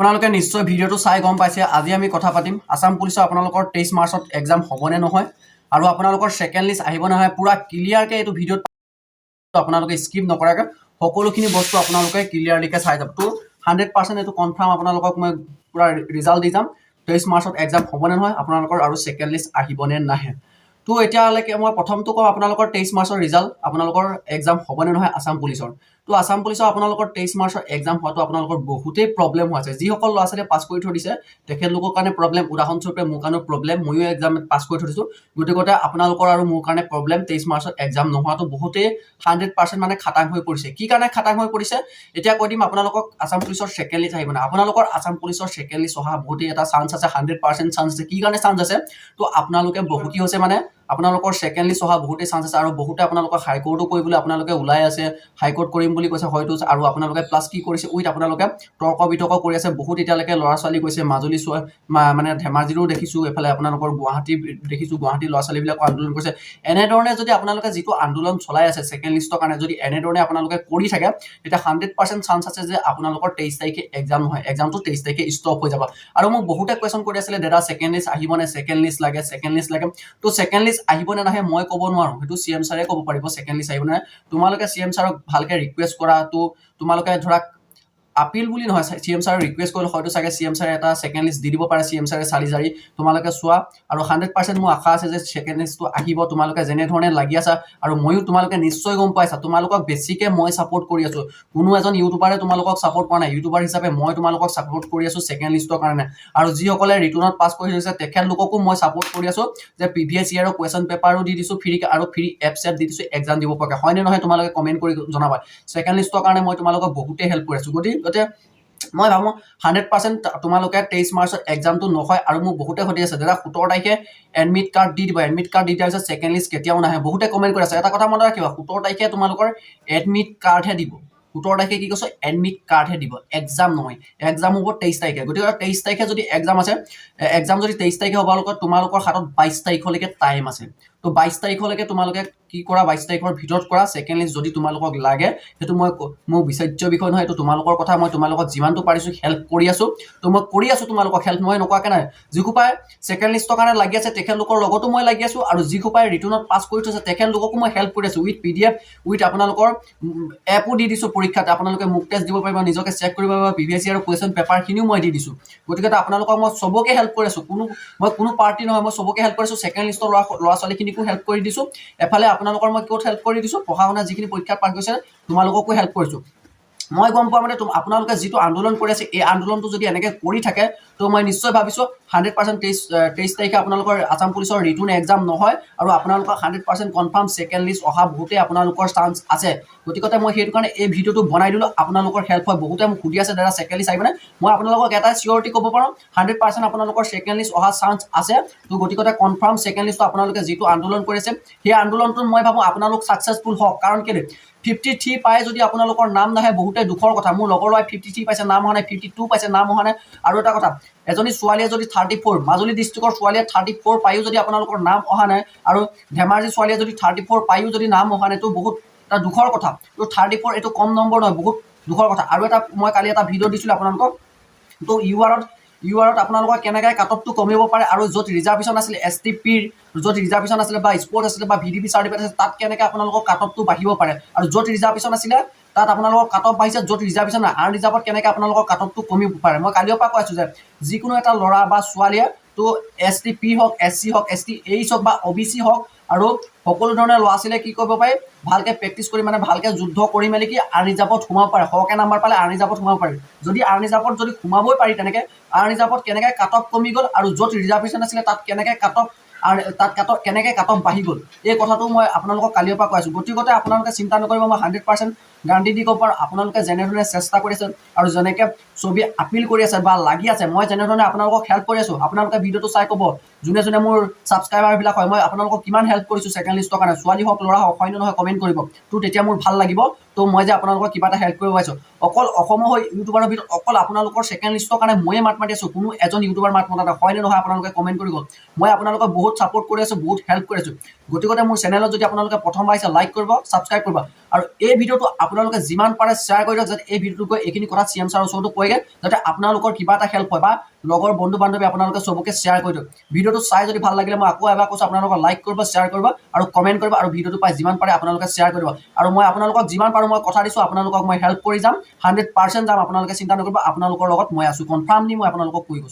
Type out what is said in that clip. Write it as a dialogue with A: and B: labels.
A: আপোনালোকে নিশ্চয় ভিডিঅ'টো চাই, গম পাইছে। আজি আমি কথা পাতিম। আছাম পুলিচৰ আপোনালোকৰ তেইছ মাৰ্চত এক্সাম হ'বনে নহয়? আৰু আপোনালোকৰ ছেকেণ্ড লিষ্ট আহিব নহয়? পূৰা ক্লিয়াৰকৈ এইটো ভিডিঅ'ত আপোনালোকে স্কিপ নকৰাকৈ সকলোখিনি বস্তু আপোনালোকে ক্লিয়াৰলিকৈ চাই যাব। তো হাণ্ড্ৰেড পাৰ্চেণ্ট এইটো কনফাৰ্ম আপোনালোকক মই পূৰা ৰিজাল্ট দি যাম। তেইছ মাৰ্চত এক্সাম হ'বনে নহয়, আপোনালোকৰ আৰু ছেকেণ্ড লিষ্ট আহিবনে নাহে। তো, এতিয়ালৈকে মই প্ৰথমটো কওঁ আপোনালোকৰ তেইছ মাৰ্চৰ ৰিজাল্ট আপোনালোকৰ এক্সাম হ'বনে নহয় আছাম পুলিচৰ? তো আছাম পুলিচৰ আপোনালোকৰ তেইছ মাৰ্চৰ এক্সাম হোৱাটো আপোনালোকৰ বহুতেই প্ৰব্লেম হৈ আছে। যিসকল ল'ৰা ছোৱালীয়ে পাছ কৰি থৈ দিছে, তেখেতলোকৰ কাৰণে প্ৰব্লেম উদাহৰণস্বৰূপে মোৰ কাৰণেও প্ৰব্লেম ময়ো এক্সাম পাছ কৰি থৈ দিছোঁ। গতিকে আপোনালোকৰ আৰু মোৰ কাৰণে প্ৰব্লেম তেইছ মাৰ্চত এক্সাম নোহোৱাটো বহুতেই হাণ্ড্ৰেড পাৰ্চেণ্ট মানে খাটাং হৈ পৰিছে। কি কাৰণে খাটাং হৈ পৰিছে? এতিয়া কৈ দিম আপোনালোকক আছাম পুলিচৰ ছেকেণ্ড লিষ্ট আহিব নাই আপোনালোকৰ আছাম পুলিচৰ ছেকেণ্ড লিষ্ট অহা বহুতেই এটা চান্স আছে হাণ্ড্ৰেড পাৰ্চেণ্ট চান্স আছে। কি কাৰণে চান্স আছে? তো আপোনালোকে বহু কি হৈছে মানে আপোনালোকৰ ছেকেণ্ড লিষ্ট অহা বহুতেই আছে আৰু বহুতে আপোনালোকক হাইকোৰ্টো কৰিবলৈ আপোনালোকে ওলাই আছে। হাইকোৰ্ট কৰিম বুলি কৈছে হয়তো আৰু আপোনালোকে প্লাছ কি কৰিছে উইথ আপোনালোকে তৰ্ক বিতৰ্ক কৰি আছে। বহুত এতিয়ালৈকে ল'ৰা ছোৱালী গৈছে, মাজুলী মানে ধেমাজিৰো দেখিছোঁ, এইফালে আপোনালোকৰ গুৱাহাটী দেখিছোঁ গুৱাহাটীৰ ল'ৰা ছোৱালীবিলাকো আন্দোলন কৰিছে। এনেধৰণে যদি আপোনালোকে যিটো আন্দোলন চলাই আছে ছেকেণ্ড লিষ্টৰ কাৰণে যদি এনেধৰণে আপোনালোকে কৰি থাকে, তেতিয়া হাণ্ড্ৰেড পাৰ্চেণ্ট চান্স আছে যে আপোনালোকৰ তেইছ তাৰিখে এক্সাম নহয় এক্সামটো তেইছ তাৰিখে ষ্টপ হৈ যাব। আৰু মোক বহুতে কুৱেশ্যন কৰি আছিলে, দাদা ছেকেণ্ড লিষ্ট আহিবনে ছেকেণ্ড লিষ্ট লাগে ছেকেণ্ড লিষ্ট লাগে। তো ছেকেণ্ড লিষ্ট আহিবনে নাহে মই ক'ব নোৱাৰোঁ। সেইটো চি এম ছাৰে ক'ব পাৰিব ছেকেণ্ড লিষ্ট আহিব নাহে। তোমালোকে চি এম ছাৰক ভালকৈ ৰিকুৱেষ্ট কৰাটো তোমালোকে ধৰা আপিল বুলি নহয়, চি এম ছাৰক ৰিকুৱেষ্ট কৰিলে, হয়তো চাগে চি এম ছাৰে এটা ছেকেণ্ড লিষ্ট দি দিব পাৰে চি এম ছাৰে চালি জাৰি, তোমালোকে চোৱা। আৰু হাণ্ড্ৰেড পাৰ্চেণ্ট মোৰ আশা আছে যে ছেকেণ্ড লিষ্টটো আহিব, তোমালোকে যেনেধৰণে লাগি আছা, আৰু ময়ো তোমালোকে নিশ্চয় গম পাইছা। তোমালোকক বেছিকৈ মই ছাপোৰ্ট কৰি আছোঁ। কোনো এজন ইউটিউবাৰে তোমালোকক ছাপোৰ্ট কৰা নাই। ইউটিউবাৰ হিচাপে মই তোমালোকক ছাপোৰ্ট কৰি আছোঁ ছেকেণ্ড লিষ্টৰ কাৰণে। আৰু যিসকলে ৰিটাৰ্ণত পাছ কৰি থৈছে তেখেতলোককো মই ছাপোৰ্ট কৰি আছোঁ যে প্ৰিভিয়াছ ইয়েৰৰ কুৱেশ্যন পেপাৰো দি দিছোঁ ফ্ৰী আৰু ফ্ৰী এপ চেপ দি দিছোঁ এক্সাম দিব পৰাকৈ। হয়নে নহয়? তোমালোকে কমেণ্ট কৰি জনাবা। ছেকেণ্ড লিষ্টৰ কাৰণে মই তোমালোকক বহুতেই হেল্প কৰি আছোঁ। গতিকে মই ভাবোঁ হাণ্ড্ৰেড পাৰ্চেণ্ট তোমালোকে তেইছ মাৰ্চত এক্সামটো নহয় আৰু মোক বহুতে সুধি আছে, দাদা সোতৰ তাৰিখে এডমিট কাৰ্ড দি দিব। এডমিট কাৰ্ড দি দিয়াৰ পিছত ছেকেণ্ড লিষ্ট কেতিয়াও নাহে। বহুতে কমেণ্ট কৰি আছে। এটা কথা মনত ৰাখিবা, সোতৰ তাৰিখে তোমালোকৰ এডমিট কাৰ্ডহে দিব। সোতৰ তাৰিখে কি কৈছোঁ? এডমিট কাৰ্ডহে দিব। এক্সাম নহয়। এক্সাম হ'ব তেইছ তাৰিখে। গতিকে তেইছ তাৰিখে যদি এক্সাম আছে এক্সাম যদি তেইছ তাৰিখে হ'ব লগত তোমালোকৰ হাতত বাইছ তাৰিখলৈকে টাইম আছে। তো বাইছ তাৰিখলৈকে তোমালোকে কি কৰা? বাইছ তাৰিখৰ ভিতৰত কৰা। ছেকেণ্ড লিষ্ট যদি তোমালোকক লাগে, সেইটো মই মোৰ বিচাৰ্য বিষয় নহয় এইটো তোমালোকৰ কথা। মই তোমালোকক যিমানটো পাৰিছোঁ হেল্প কৰি আছোঁ। তো মই কৰি আছোঁ তোমালোকক হেল্প মই নকৰাকৈ নাই। যিসোপাই ছেকেণ্ড লিষ্টৰ কাৰণে লাগি আছে, তেখেতলোকৰ লগতো মই লাগি আছোঁ আৰু যিসোপাই ৰিটাৰ্ণত পাছ কৰি থৈছে, তেখেতলোককো মই হেল্প কৰি আছোঁ। With P D F with আপোনালোকৰ এপো দি দিছোঁ পৰীক্ষাত। আপোনালোকে মোক টেষ্ট দিব পাৰিব, নিজকে চেক কৰিব পাৰিব পি ভি এছ আৰু কুৱেশ্যন পেপাৰখিনিও মই দি দিছোঁ। গতিকে আপোনালোকক মই চবকে হেল্প কৰি আছোঁ। কোনো, মই কোনো পাৰ্টি নহয়, মই চবকে হেল্প কৰিছোঁ ছেকেণ্ড লিষ্টৰ ল'ৰা ল'ৰা ছোৱালীখিনিকো হেল্প কৰি দিছোঁ। এফালে আপোনালোকৰ মই ক'ত হেল্প কৰি দিছোঁ? পঢ়া শুনা যিখিনি পৰীক্ষাত পাছ কৰিছে তোমালোককো হেল্প কৰিছোঁ। মই গম পোৱা মানে আপোনালোকে যিটো আন্দোলন কৰি আছে, এই আন্দোলনটো যদি এনেকৈ কৰি থাকে, তো মই নিশ্চয় ভাবিছোঁ হাণ্ড্ৰেড পাৰ্চেণ্ট তেইছ তেইছ তাৰিখে আপোনালোকৰ আছাম পুলিচৰ ৰিটাৰ্ণ এক্সাম নহয় আৰু আপোনালোকৰ hundred percent confirm second list অহা বহুতেই আপোনালোকৰ চান্স আছে। গতিকে মই সেইটো কাৰণে এই ভিডিঅ'টো বনাই দিলোঁ, আপোনালোকৰ হেল্প হয়। বহুতে মোক সুধি আছে, দাদা ছেকেণ্ড লিষ্ট আহিবনে মই আপোনালোকক এটাই চিয়ৰিটি ক'ব পাৰোঁ হাণ্ড্ৰেড পাৰ্চেণ্ট আপোনালোকৰ ছেকেণ্ড লিষ্ট অহা চান্স আছে। তো গতিকে কনফাৰ্ম ছেকেণ্ড লিষ্টটো আপোনালোকে যিটো আন্দোলন কৰিছে, সেই আন্দোলনটোত মই ভাবোঁ আপোনালোক ছাকচেছফুল হওক। কাৰণ কেলৈ? ফিফটি থ্ৰী পাই যদি আপোনালোকৰ নাম নাহে, বহুতে দুখৰ কথা। মোৰ লগৰ ল'ৰাই ফিফটি থ্ৰী পাইছে, নাম অহা নাই ফিফটি টু পাইছে, নাম অহা নাই। আৰু এটা কথা, এজনী ছোৱালীয়ে যদি থাৰ্টি ফ'ৰ মাজুলী ডিষ্ট্ৰিক্টৰ ছোৱালীয়ে থাৰ্টি ফ'ৰ পায়ো যদি আপোনালোকৰ নাম অহা নাই, আৰু ধেমাজি ছোৱালীয়ে যদি থাৰ্টি ফ'ৰ পায়ো যদি নাম অহা নাই তো বহুত এটা দুখৰ কথা। তো থাৰ্টি ফ'ৰ এইটো কম নম্বৰ নহয়, বহুত দুখৰ কথা। আৰু এটা, মই কালি এটা ভিডিঅ' দিছিলোঁ আপোনালোকক। তো ইউ আৰত ইউ আৰত আপোনালোকৰ কেনেকৈ কাটঅফটো কমিব পাৰে আৰু য'ত ৰিজাৰ্ভেশ্যন আছিলে এছ টি পিৰ য'ত ৰিজাৰ্ভেশ্যন আছিলে বা স্পৰ্ট আছিলে বা ভি ডি পি চাৰ্টিফিকেট আছিলে, তাত কেনেকৈ আপোনালোকৰ কাটঅফটো বাঢ়িব পাৰে। আৰু য'ত ৰিজাৰ্ভেশ্যন আছিলে, তাত আপোনালোকৰ কাটঅফ বাঢ়িছে, য'ত ৰিজাৰ্ভেশ্যন নাই। আন ৰিজাৰ্ভত কেনেকৈ আপোনালোকৰ কাটঅফটো কমিব পাৰে। মই কালিৰ পৰা কৈ আছোঁ যে যিকোনো এটা ল'ৰা বা ছোৱালীয়ে তো এছ টি পি হওক এছ চি হওক এছ টি এইচ হওক বা অ' বি চি হওক, আৰু সকলো ধৰণৰ ল'ৰা ছোৱালীয়ে কি কৰিব পাৰে, ভালকৈ প্ৰেক্টিচ কৰি মানে ভালকৈ যুদ্ধ কৰি মেলি কি আৰ্মি ৰিজাৰ্ভত সোমাব পাৰে। সৰহকৈ নাম্বাৰ পালে আৰ্মি ৰিজাৰ্ভত সোমাব পাৰে। যদি আৰ্মি ৰিজাৰ্ভত যদি সোমাবই পাৰি তেনেকৈ আৰ্মি ৰিজাৰ্ভত কেনেকৈ কাট কমি গ'ল আৰু য'ত ৰিজাৰ্ভেশ্যন আছিলে তাত কেনেকৈ কাট অফ আৰু, তাত কাট কেনেকৈ কাট অফ বাঢ়ি গ'ল, এই কথাটো মই আপোনালোকক কালিৰ পৰা কৈ আছোঁ। গতিকে আপোনালোকে চিন্তা নকৰিব, মই হাণ্ড্ৰেড পাৰ্চেণ্ট ক'ব পাৰোঁ আপোনালোকে যেনেধৰণে চেষ্টা কৰি আছে আৰু যেনেকৈ ছবি আপিল কৰি আছে বা লাগি আছে, মই যেনেধৰণে আপোনালোকক হেল্প কৰি আছোঁ, আপোনালোকে ভিডিঅ'টো চাই ক'ব, যোনে যোনে মোৰ ছাবস্ক্ৰাইবাৰবিলাক হয়, মই আপোনালোকক কিমান হেল্প কৰিছোঁ ছেকেণ্ড লিষ্টৰ কাৰণে, ছোৱালী হওক, ল'ৰা হওক হয়নে নহয় কমেণ্ট কৰিব। তো তেতিয়া মোৰ ভালো লাগিব, তো মই যে আপোনালোকক কিবা এটা হেল্প কৰিব পাৰিছোঁ অকল অসমৰ হৈ ইউটিউবাৰৰ ভিতৰত অকল আপোনালোকৰ ছেকেণ্ড লিষ্টৰ কাৰণে ময়ে মাত মাতি আছোঁ, কোনো এজন ইউটিউবাৰ মাত মতা নাই, হয়নে নহয় আপোনালোকে কমেণ্ট কৰিব? মই আপোনালোকক বহুত ছাপোৰ্ট কৰি আছোঁ, বহুত হেল্প কৰি আছোঁ। গতিকে মোৰ চেনেলত যদি আপোনালোকে প্ৰথমবাৰ আহিছে লাইক কৰিব ছাবস্ক্ৰাইব কৰিব। আৰু এই ভিডিঅ'টো আপোনালোকে যিমান পাৰে শ্বেয়াৰ কৰি দিয়ক, যাতে এই ভিডিঅ'টো গৈ এইখিনি কথা চি এম ছাৰৰ ওচৰতো পৰেগৈ, যাতে আপোনালোকৰ কিবা এটা হেল্প হয় বা লগৰ বন্ধু বান্ধৱী আপোনালোকে চবকে শ্বেয়াৰ কৰি দিয়ক। ভিডিঅ'টো চাই যদি ভালো লাগিলে, মই আকৌ এবাৰ কৈছোঁ, আপোনালোকক লাইক কৰিব শ্বেয়াৰ কৰিব আৰু কমেণ্ট কৰিব আৰু ভিডিঅ'টো পাই যিমান পাৰে আপোনালোকে শ্বেয়াৰ কৰিব আৰু মই আপোনালোকক যিমান পাৰোঁ, মই কথা দিছোঁ, আপোনালোকক মই হেল্প কৰি যাম হাণ্ড্ৰেড পাৰ্চেণ্ট যাম, আপোনালোকে চিন্তা নকৰিব, আপোনালোকৰ লগত মই আছোঁ। কনফাৰ্মলি মই আপোনালোকক কৈ গৈছোঁ।